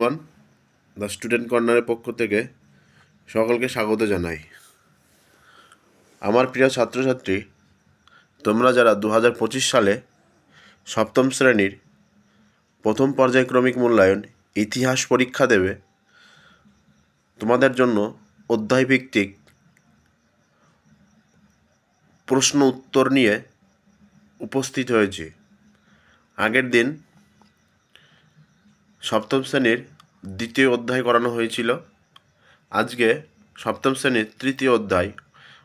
One the student কর্নারের পক্ষ থেকে সকলকে স্বাগত জানাই। আমার প্রিয় ছাত্রছাত্রী, তোমরা যারা দু হাজার পঁচিশ সালে সপ্তম শ্রেণির প্রথম পর্যায়ক্রমিক মূল্যায়ন ইতিহাস পরীক্ষা দেবে, তোমাদের জন্য অধ্যায়ভিত্তিক প্রশ্ন উত্তর নিয়ে উপস্থিত হয়েছি। আগের দিন সপ্তম শ্রেণির দ্বিতীয় অধ্যায় করানো হয়েছিল। আজকে সপ্তম শ্রেণির তৃতীয় অধ্যায়,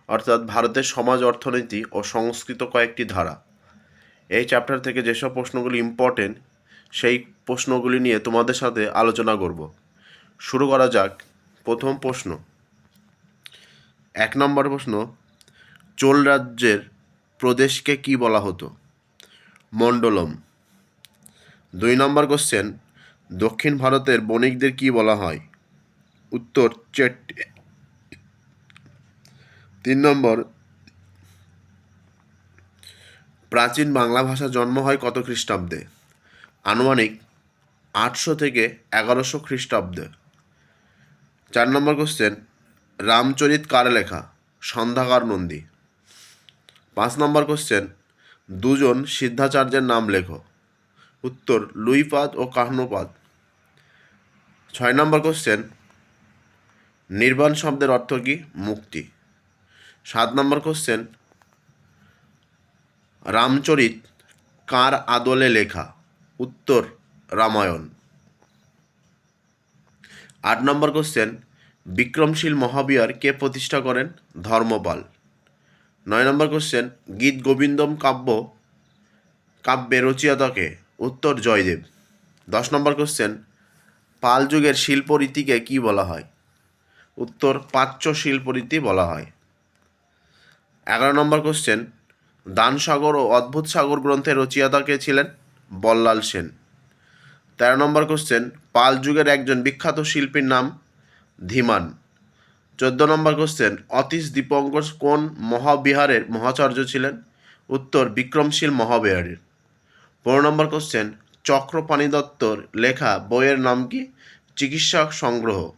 অর্থাৎ ভারতের সমাজ, অর্থনীতি ও সংস্কৃত কয়েকটি ধারা। এই চ্যাপ্টার থেকে যেসব প্রশ্নগুলি ইম্পর্টেন্ট সেই প্রশ্নগুলি নিয়ে তোমাদের সাথে আলোচনা করব। শুরু করা যাক প্রথম প্রশ্ন। এক নম্বর প্রশ্ন, চোল রাজ্যের প্রদেশকে কি বলা হতো? মণ্ডলম। দুই নম্বর কোশ্চেন দক্ষিণ ভারতের বণিকদের কি বলা হয়? উত্তর চেট্টি তিন নম্বর, প্রাচীন বাংলা ভাষা জন্ম হয় কত খ্রিস্টাব্দে? আনুমানিক আটশো থেকে এগারোশো খ্রিস্টাব্দে। চার নম্বর কোশ্চেন রামচরিত কার লেখা? সন্ধ্যাকার নন্দী। পাঁচ নম্বর কোশ্চেন দুজন সিদ্ধাচার্যের নাম লেখো। উত্তর, লুইপাদ ও কাহ্নপাদ। ছয় নম্বর কোশ্চেন নির্বাণ শব্দের অর্থ কি? মুক্তি। সাত নম্বর কোশ্চেন রামচরিত কার আদলে লেখা? উত্তর, রামায়ণ। আট নম্বর কোশ্চেন বিক্রমশীল মহাবিহার কে প্রতিষ্ঠা করেন? ধর্মপাল। নয় নম্বর কোশ্চেন গীত গোবিন্দম কাব্য কাব্যে রচয়িতাকে উত্তর জয়দেব। দশ নম্বর কোশ্চেন পাল যুগের শিল্পরীতিকে কি বলা হয়? উত্তর, পাচ্য শিল্পরীতি বলা হয়। এগারো নম্বর কোশ্চেন দানসাগর ও অদ্ভুত সাগর গ্রন্থের রচয়িতা কে ছিলেন? বল্লাল সেন। তেরো নম্বর কোশ্চেন পাল যুগের একজন বিখ্যাত শিল্পীর নাম ধীমান। চোদ্দ নম্বর কোশ্চেন অতীশ দীপঙ্কর কোন মহাবিহারের মহাচার্য ছিলেন? উত্তর, বিক্রমশীল মহাবিহারের। পনেরো নম্বর কোশ্চেন চক্রপাণি দত্তর লেখা বইয়ের নাম কি? চিকিৎসক সংগ্রহ।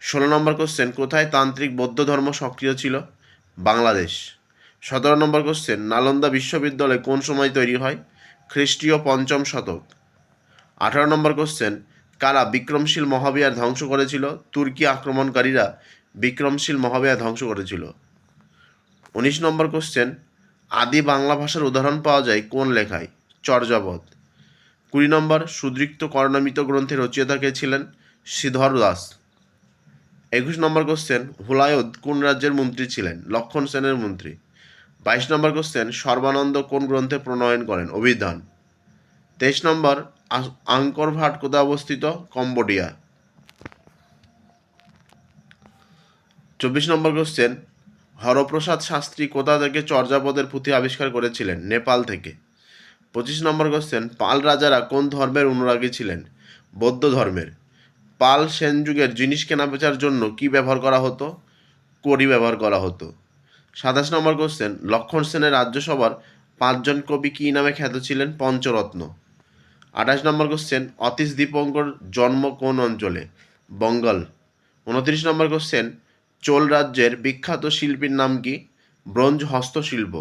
ষোলো নম্বর কোশ্চেন কোথায় তান্ত্রিক বৌদ্ধ ধর্ম সক্রিয় ছিল? বাংলাদেশ। সতেরো নম্বর কোশ্চেন নালন্দা বিশ্ববিদ্যালয় কোন সময় তৈরি হয়? খ্রিস্টীয় পঞ্চম শতক। আঠারো নম্বর কোশ্চেন কারা বিক্রমশীল মহাবিহার ধ্বংস করেছিল? তুর্কি আক্রমণকারীরা বিক্রমশীল মহাবিহার ধ্বংস করেছিল। উনিশ নম্বর কোশ্চেন আদি বাংলা ভাষার উদাহরণ পাওয়া যায় কোন লেখায়? চর্যাপদ কুড়ি নম্বর, সুদৃক্ত কর্ণামিত গ্রন্থের রচয়িতা কে ছিলেন? শ্রীধর দাস। একুশ নম্বর কোশ্চেন হুলায়ুদ কোন রাজ্যের মন্ত্রী ছিলেন? লক্ষণ সেনের মন্ত্রী। বাইশ নম্বর কোশ্চেন সর্বানন্দ কোন গ্রন্থে প্রণয়ন করেন? অভিধান। তেইশ নম্বর আঙ্কর ভাট কোথায় অবস্থিত? কম্বোডিয়া। চব্বিশ নম্বর কোশ্চেন হরপ্রসাদ শাস্ত্রী কোথা থেকে চর্যাপদের পুঁথি আবিষ্কার করেছিলেন? নেপাল থেকে। পঁচিশ নম্বর কোশ্চেন পাল রাজারা কোন ধর্মের অনুরাগী ছিলেন? বৌদ্ধ ধর্মের। পাল সেন যুগের জিনিস কেনাবেচার জন্য কি ব্যবহার করা হতো? কড়ি ব্যবহার করা হতো। সাতাশ নম্বর কোশ্চেন লক্ষণ সেনের রাজ্যসভার পাঁচজন কবি কী নামে খ্যাত ছিলেন? পঞ্চরত্ন। আঠাশ নম্বর কোশ্চেন অতীশ দীপঙ্কর জন্ম কোন অঞ্চলে? বঙ্গাল। উনত্রিশ নম্বর কোশ্চেন চোল রাজ্যের বিখ্যাত শিল্পীর নাম কি? ব্রোঞ্জ হস্তশিল্প।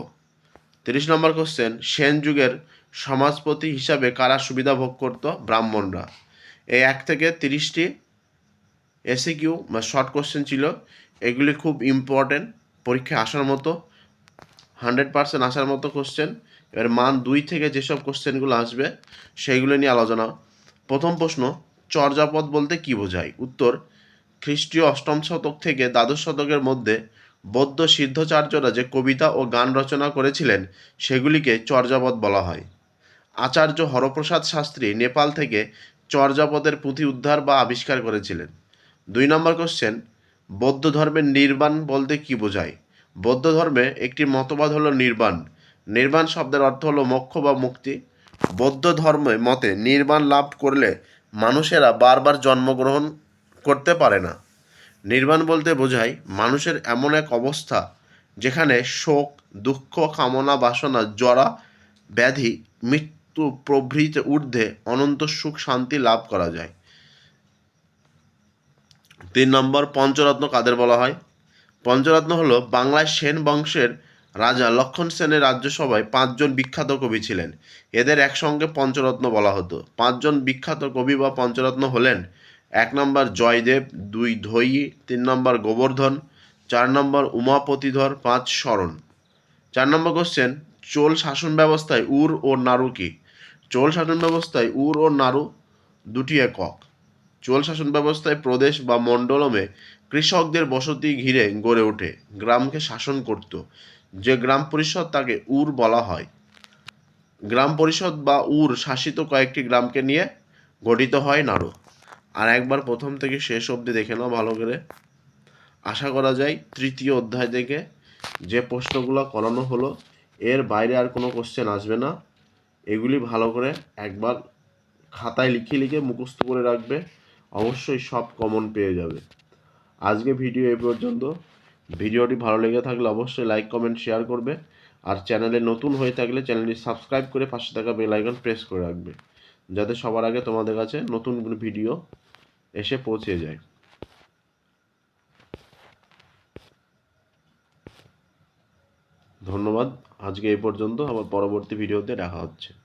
তিরিশ নম্বর কোশ্চেন সেন যুগের সমাজপতি হিসাবে কারা সুবিধা ভোগ করত ব্রাহ্মণরা? এই এক থেকে তিরিশটি এসে কিউ বা শর্ট কোশ্চেন ছিল। এগুলি খুব ইম্পর্টেন্ট পরীক্ষায় আসার মতো হান্ড্রেড পার্সেন্ট আসার মতো কোশ্চেন এবার মান দুই থেকে যেসব কোশ্চেনগুলো আসবে, সেইগুলো নিয়ে আলোচনা। প্রথম প্রশ্ন, চর্যাপদ বলতে কি বোঝায়? উত্তর খ্রিস্টীয় অষ্টম শতক থেকে দ্বাদশ শতকের মধ্যে বৌদ্ধ সিদ্ধচার্যরা যে কবিতা ও গান রচনা করেছিলেন, সেগুলিকে চর্যাপদ বলা হয়। আচার্য হরপ্রসাদ শাস্ত্রী নেপাল থেকে চর্যাপদের পুঁথি উদ্ধার বা আবিষ্কার করেছিলেন। দুই নম্বর কোশ্চেন বৌদ্ধ ধর্মের নির্বাণ বলতে কি বোঝায়? বৌদ্ধ ধর্মে একটি মতবাদ হলো নির্বাণ। নির্বাণ শব্দের অর্থ হলো মোক্ষ বা মুক্তি। বৌদ্ধ ধর্মে মতে নির্বাণ লাভ করলে মানুষেরা বারবার জন্মগ্রহণ করতে পারে না। নির্বাণ বলতে বোঝায়, মানুষের এমন এক অবস্থা যেখানে শোক, দুঃখ, কামনা, বাসনা, জরা, ব্যাধি, মৃত্যু প্রভৃতি ঊর্ধ্বে অনন্ত সুখ, শান্তি লাভ করা যায়। তিন নম্বর, পঞ্চরত্ন কাদের বলা হয়? পঞ্চরত্ন হলো বাংলায় সেন বংশের রাজা লক্ষণ সেনের রাজ্যসভায় পাঁচজন বিখ্যাত কবি ছিলেন। এদের একসঙ্গে পঞ্চরত্ন বলা হতো। পাঁচজন বিখ্যাত কবি বা পঞ্চরত্ন হলেন এক নম্বর জয়দেব, দুই ধৈী তিন নম্বর গোবর্ধন, চার নম্বর উমাপতিধর পাঁচ শরণ। চার নম্বর কোশ্চেন চোল শাসন ব্যবস্থায় উর ও নাড়ু কি? চোল শাসন ব্যবস্থায় উর ও নাড়ু দুটি একক। চোল শাসন ব্যবস্থায় প্রদেশ বা মণ্ডলমে কৃষকদের বসতি ঘিরে গড়ে ওঠে, গ্রামকে শাসন করত। যে গ্রাম পরিষদ তাকে উর বলা হয়। গ্রাম পরিষদ বা উর শাসিত কয়েকটি গ্রামকে নিয়ে গঠিত হয় নাড়ু আর একবার প্রথম থেকে শেষ অবধি দেখে নাও ভালো করে। আশা করা যায় তৃতীয় অধ্যায় থেকে যে প্রশ্নগুলো করানো হলো, এর বাইরে আর কোনো কোশ্চেন আসবে না। এগুলি ভালো করে একবার খাতায় লিখে লিখে মুখস্থ করে রাখবে, অবশ্যই সব কমন পেয়ে যাবে। আজকে ভিডিও এই পর্যন্ত। ভিডিওটি ভালো লেগে থাকলে অবশ্যই লাইক কমেন্ট শেয়ার করবে। আর চ্যানেলে নতুন হয়ে থাকলে চ্যানেলটি সাবস্ক্রাইব করে পাশে থাকা বেল আইকন প্রেস করে রাখবে। যাতে সবার আগে তোমাদের কাছে নতুন ভিডিও এসে পৌঁছে যায়। ধন্যবাদ। আজকে এই পর্যন্ত, আবার পরবর্তী ভিডিওতে দেখা হচ্ছে।